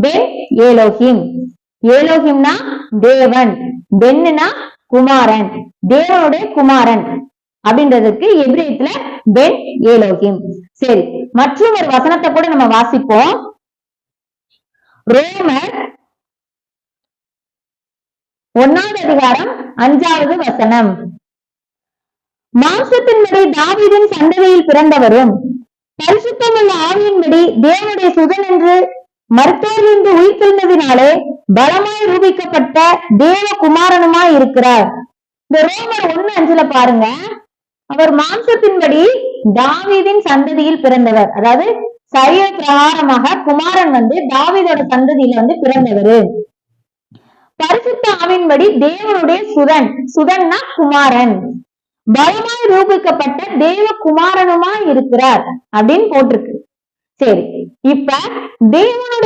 Pen Elohim. ஏலோகிம்னா தேவன். பென்னுனா குமாரன். தேவனுடைய குமாரன் அப்படின்றதுக்கு எபிரேயத்துல பென் ஏலோகிம். சரி மற்றும் ஒரு வசனத்தை கூட நம்ம வாசிப்போம். ரோமர் ஒன்னாவது அதிகாரம் அஞ்சாவது வசனம். மாம்சத்தின்படி தாவீதின் சந்ததியில் பிறந்தவரும் பரிசுத்தமுள்ள ஆவியின்படி தேவனுடைய சுதன் மருத்துவரிலிருந்து உயிர்த்தெழுந்ததினாலே பலமாய் ரூபிக்கப்பட்ட தேவ குமாரனுமாய் இருக்கிறார். இந்த ரோமர் ஒண்ணு அஞ்சுல பாருங்க. அவர் மாம்சத்தின்படி தாவீதின் சந்ததியில் பிறந்தவர். அதாவது சரீர பிரகாரமாக குமாரன் வந்து தாவீதோட சந்ததியில வந்து பிறந்தவர். பரிசுத்த ஆவின்படி தேவனுடைய சுதன். சுதன்னா குமாரன். பலமாய் ரூபிக்கப்பட்ட தேவ குமாரனுமாய் இருக்கிறார் அப்படின்னு போட்டிருக்கு. சரி இப்ப தேவனுடைய